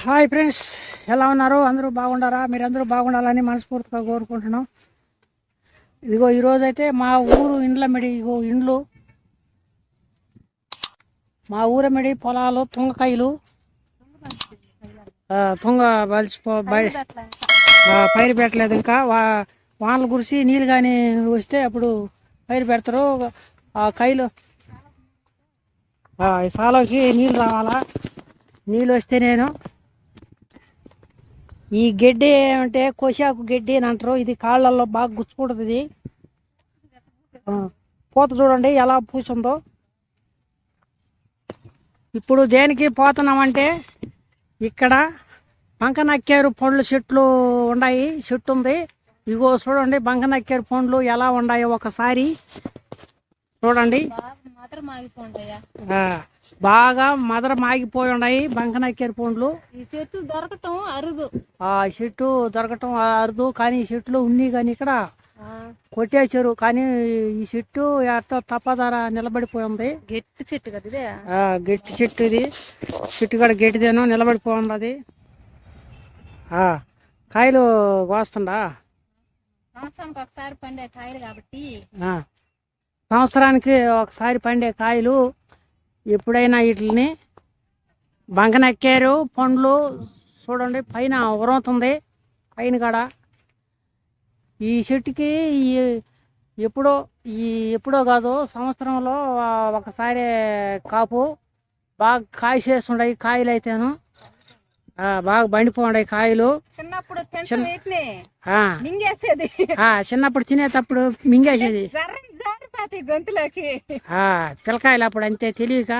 Hi friends ఎలా ఉన్నారు? అందరూ బాగుండారా? మీరందరూ బాగుండాలని మనస్ఫూర్తిగా కోరుకుంటున్నాం. ఇదిగో ఈరోజు అయితే మా ఊరు ఇండ్ల మెడి ఇగో ఇండ్లు. మా ఊరమిడి పొలాలు తుంగకాయలు. తుంగ ఆ, పైరు పెట్టలేదు ఇంకా. వా వానలు కురిసి నీళ్ళు కానీ వస్తే అప్పుడు పైరు పెడతారు. ఆ కాయలు. ఆ, ఈ సాలోకి నీళ్ళు రావాలా? నీళ్ళు వస్తే నేను ఈ గడ్డి ఏమంటే కోశాకు గడ్డి అని అంటారు. ఇది కాళ్ళల్లో బాగా గుచ్చుకుంటుంది ఇది. ఆ, పూత చూడండి ఎలా పూసిందో. ఇప్పుడు దేనికి పోతున్నామంటే ఇక్కడ బంకనక్కేరు పండ్లు చెట్లు ఉన్నాయి చెట్టు ఉంది. ఇగో చూడండి బంకనక్కేరు పండ్లు ఎలా ఉన్నాయో ఒకసారి. చూడండి. బాగా మదర మాగిపోయి ఉన్నాయి బంకనక్కేరు పండ్లు. ఈ చెట్టు దొరకటం అరుదు. ఆ చెట్టు దొరకటం అరుదు కానీ చెట్లు ఉన్నాయి కానీ ఇక్కడ కొట్టేశారు. కానీ ఈ చెట్టు ఎట్టో తప్పదార నిలబడిపోయి ఉంది. గట్టి చెట్టు కదా ఇదే? గట్టి చెట్టు ఇది. చెట్టు కూడా గట్టిదేనో నిలబడిపోయి ఉంది అది కాయలు కోస్తుండా సంవత్సరానికి ఒకసారి పండే కాయలు కాబట్టి సంవత్సరానికి ఒకసారి పండే కాయలు ఎప్పుడైనా వీటిని బంకనెక్కారు పండ్లు చూడండి పైన ఉరవుతుంది పైన కాడ. ఈ చెట్టుకి ఈ ఎప్పుడో ఈ ఎప్పుడో కాదు సంవత్సరంలో ఒకసారి కాపు బాగా కాయ చేస్తుండయి కాయలు అయితేను బాగా బండిపోండాయి కాయలు. చిన్నప్పుడు మింగేసేది. ఆ, చిన్నప్పుడు తినేటప్పుడు మింగేసేది. గొంతులోకి. ఆ, పిల్లకాయలు అప్పుడు అంతే తెలియక.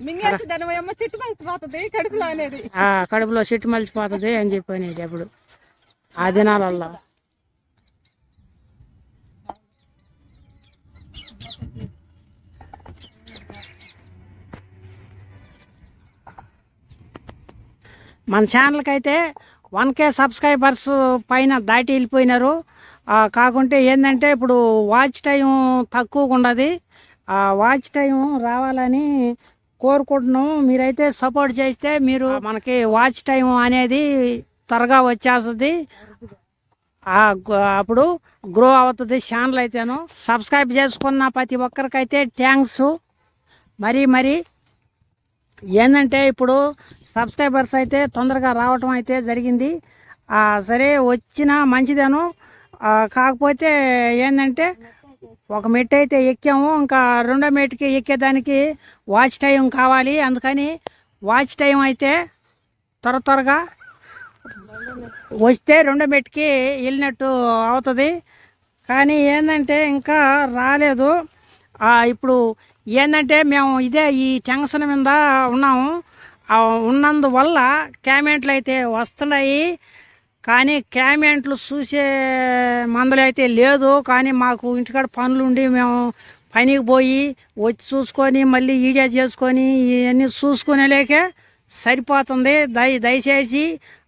మింగేసి దాని అమ్మ చెట్టు మలిసిపోతుంది కడుపులో అనేది. ఆ కడుపులో చెట్టు మలిచిపోతుంది అని చెప్పి అనేది అప్పుడు. ఆ దినాలల్లో. మన ఛానల్కి అయితే వన్ కే సబ్స్క్రైబర్స్ పైన దాటి వెళ్ళిపోయినారు. కాకుంటే ఏంటంటే ఇప్పుడు వాచ్ టైం తక్కువగా ఉన్నది ఆ వాచ్ టైం రావాలని కోరుకుంటున్నాం. మీరైతే సపోర్ట్ చేస్తే మీరు మనకి వాచ్ టైం అనేది త్వరగా వచ్చేస్తుంది. అప్పుడు గ్రో అవుతుంది ఛానల్ అయితేను. సబ్స్క్రైబ్ చేసుకున్న ప్రతి ఒక్కరికైతే థ్యాంక్స్. మరీ మరీ ఏంటంటే ఇప్పుడు సబ్స్క్రైబర్స్ అయితే తొందరగా రావటం అయితే జరిగింది. సరే వచ్చిన మంచిదేను. కాకపోతే ఏంటంటే ఒక మెట్టు అయితే ఎక్కాము. ఇంకా రెండో మెట్టుకి ఎక్కేదానికి వాచ్ టైం కావాలి. అందుకని వాచ్ టైం అయితే త్వర త్వరగా వస్తే రెండో మెట్టుకి వెళ్ళినట్టు అవుతుంది. కానీ ఏంటంటే ఇంకా రాలేదు. ఇప్పుడు ఏంటంటే మేము ఇదే ఈ టెన్షన్ మీద ఉన్నాము. ఉన్నందువల్ల కామెంట్లు అయితే వస్తున్నాయి. కానీ కామెంట్లు చూసే మందలు అయితే లేదు. కానీ మాకు ఇంటికాడ పనులు ఉండి మేము పనికి పోయి వచ్చి చూసుకొని మళ్ళీ ఈడియా చేసుకొని ఇవన్నీ చూసుకునేలేకే సరిపోతుంది. దయ దయచేసి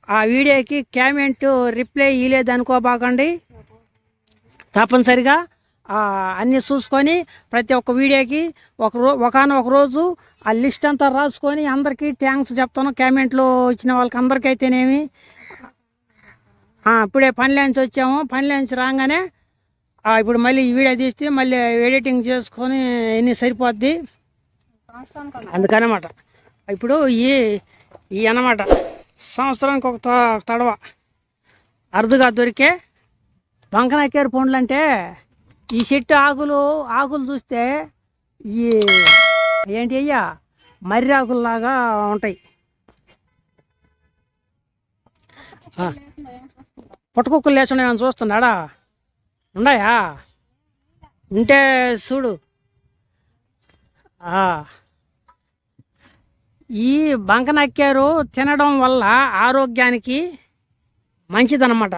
ఆ వీడియోకి కామెంట్ రిప్లై ఇవ్వలేదు అనుకోబాకండి తప్పనిసరిగా అన్నీ చూసుకొని ప్రతి ఒక్క వీడియోకి ఒక రో ఒకనొక రోజు ఆ లిస్ట్ అంతా రాసుకొని అందరికీ థ్యాంక్స్ చెప్తాను. కామెంట్లు ఇచ్చిన వాళ్ళకి అందరికీ అయితేనేమి ఇప్పుడే పనిలాంచి వచ్చాము. పనిలాంచి రాగానే ఇప్పుడు మళ్ళీ వీడియో తీస్తే మళ్ళీ ఎడిటింగ్ చేసుకొని ఎన్ని సరిపోద్ది? అందుకనమాట. ఇప్పుడు ఈ ఈ అన్నమాట. సంవత్సరానికి ఒక త- తడవ. అరుదుగా దొరికే బంకనక్కేరు పండ్లు అంటే ఈ చెట్టు ఆకులు ఆకులు చూస్తే ఈ ఏంటి అయ్యా? మర్రి ఆకుల్లాగా ఉంటాయి పుట్టకుక్కలు లేచున్నాయి అని చూస్తున్నాడా? ఉన్నాయా? ఉంటే చూడు. ఈ ఈ బంకనక్కారు తినడం వల్ల ఆరోగ్యానికి మంచిదన్నమాట.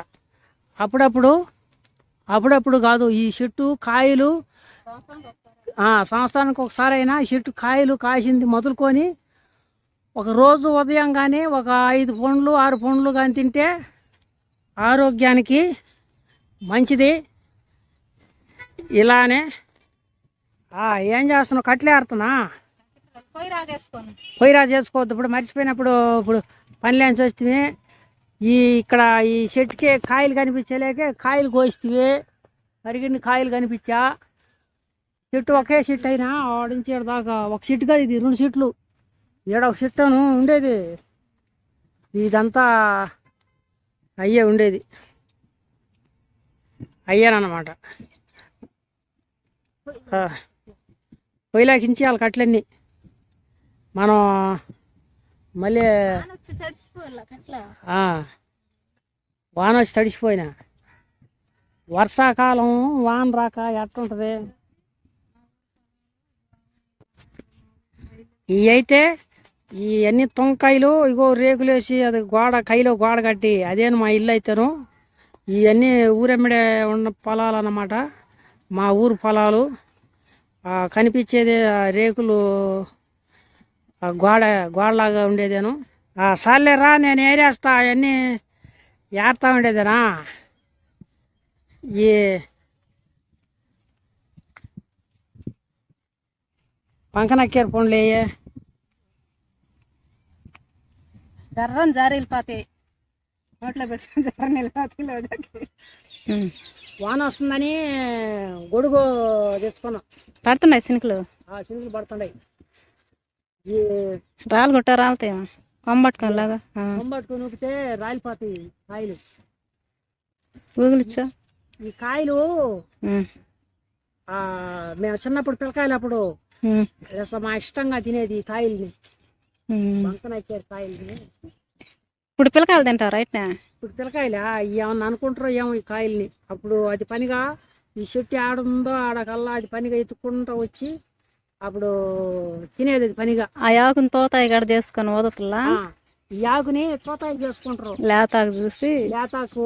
అప్పుడప్పుడు అప్పుడప్పుడు కాదు ఈ చెట్టు కాయలు ఆ, సంవత్సరానికి ఒకసారి అయినా ఈ చెట్టు కాయలు కాసింది మొదలుకొని ఒక రోజు ఉదయం కానీ ఒక ఐదు పండ్లు ఆరు పండ్లు కానీ తింటే ఆరోగ్యానికి మంచిది. ఇలానే ఏం చేస్తున్నావు? కట్లే ఆడుతున్నా? పోయి రాజేసుకోను పొయ్యిరా చేసుకోవద్దు ఇప్పుడు మర్చిపోయినప్పుడు ఇప్పుడు పనిలేని వస్తే ఈ ఇక్కడ ఈ చెట్టుకి కాయలు కనిపించలేక కాయలు కోస్తే మరిగిన్ని కాయలు కనిపించా. చెట్టు ఒకే చెట్టు అయినా ఆడించి దాకా ఒక చెట్టు కాదు ఇది రెండు చెట్లు. ఈడ ఒక చెట్టును ఉండేది. ఇదంతా అయ్యే ఉండేది. అయ్యానమాట పొయ్యిలాకించి వాళ్ళ కట్లన్నీ మనం మళ్ళీ వాన వచ్చి తడిసిపోయినా. వర్షాకాలం వాన రాక ఎట్టుంటది? ఈ అయితే ఈ అన్ని తొంకాయలు ఇగో రేకులు వేసి అది గోడ కైలో గోడ కట్టి అదేను మా ఇల్లు అయితేను ఇవన్నీ ఊరెమ్మడే ఉన్న పొలాలు అన్నమాట. మా ఊరు పొలాలు. కనిపించేది రేకులు గోడ గోడలాగా ఉండేదేను. ఆ సాలేరా నేను ఏరేస్తా అవన్నీ ఏరుతా ఉండేదేనా? ఈ పంకనక్కేరు పండ్లు వేయే జర్రని జారి వెళ్ళిపోతాయి నోట్లో పెట్టుకుని జర్రని వెళ్ళిపోతాయి లోదకి వాన వస్తుందని గొడుగు తెచ్చుకున్నాం. పడుతున్నాయి సినుకులు? ఆ చినుకులు రాళ్ళు గుట్ట రాలుతాయి కొమ్మట్టుకోలాగా బొమ్మట్టుకుని నూపితే రాలిపోతాయి కాయలు. ఈ కాయలు ఆ, మేము చిన్నప్పుడు పిల్లకాయలు అప్పుడు మా ఇష్టంగా తినేది ఈ కాయల్ని. బంకనచ్చారు కాయల్ని. ఇప్పుడు పిల్లకాయలు తింటారు రైట్నా? ఇప్పుడు పిల్లకాయలా ఏమన్నా అనుకుంటారో ఏమో ఈ కాయల్ని. అప్పుడు అది పనిగా ఈ చెట్టు ఆడుందో ఆడకల్లా అది పనిగా ఎత్తుకుంటూ వచ్చి అప్పుడు తినేది పనిగా. ఆ యాకుని తోతాయి గడ చేసుకొని ఈ ఆకుని తోతాయి చేసుకుంటారు. లేతాకు చూసి లేతాకు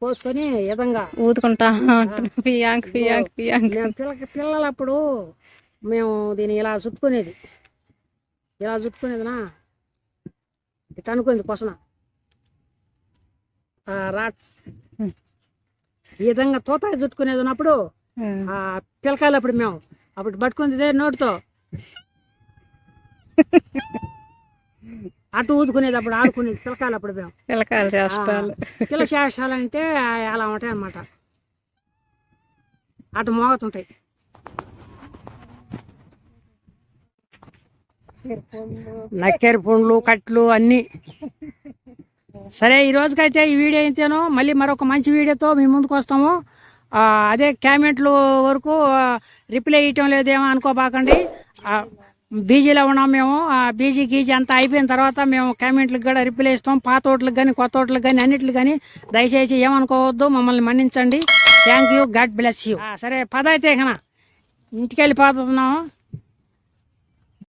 పోసుకొని విధంగా ఊదుకుంటా పియాంక్ పియాంక్ పిల్లలప్పుడు మేము దీన్ని ఇలా చుట్టుకునేది. ఇలా చుట్టుకునేదినా ఇట్లా అనుకుంది పొసన. ఆ, రా ఈ విధంగా తోతాయి చుట్టుకునేది ఉన్నప్పుడు ఆ పిల్లకాయలు అప్పుడు మేము అప్పుడు పట్టుకుంది ఇదే నోటితో. అటు ఊదుకునేది అప్పుడు ఆడుకునేది పిల్లకాయలు అప్పుడు మేము. పిల్లకాయలు చేష్టాలు. పిల్ల చేష్టాలంటే అలా ఉంటాయి అన్నమాట. అటు మోగుతుంటాయి. నక్కేరు పండ్లు కట్లు అన్నీ. సరే ఈ రోజుకైతే ఈ వీడియో అయితేనో మళ్ళీ మరొక మంచి వీడియోతో మీ ముందుకు వస్తాము. అదే కామెంట్లు వరకు రిప్లై ఇవ్వటం లేదేమో అనుకోబాకండి. బీజీలో ఉన్నాం మేము. ఆ బీజీ గీజీ అంతా అయిపోయిన తర్వాత మేము కామెంట్లకు కూడా రిప్లై ఇస్తాం. పాత ఓట్లకు కానీ కొత్త ఓట్లకు కానీ అన్నిటికి కానీ దయచేసి ఏమనుకోవద్దు. మమ్మల్ని మన్నించండి. Thank you god bless you సరే పద అయితే కన ఇంటికి వెళ్ళిపోతున్నాము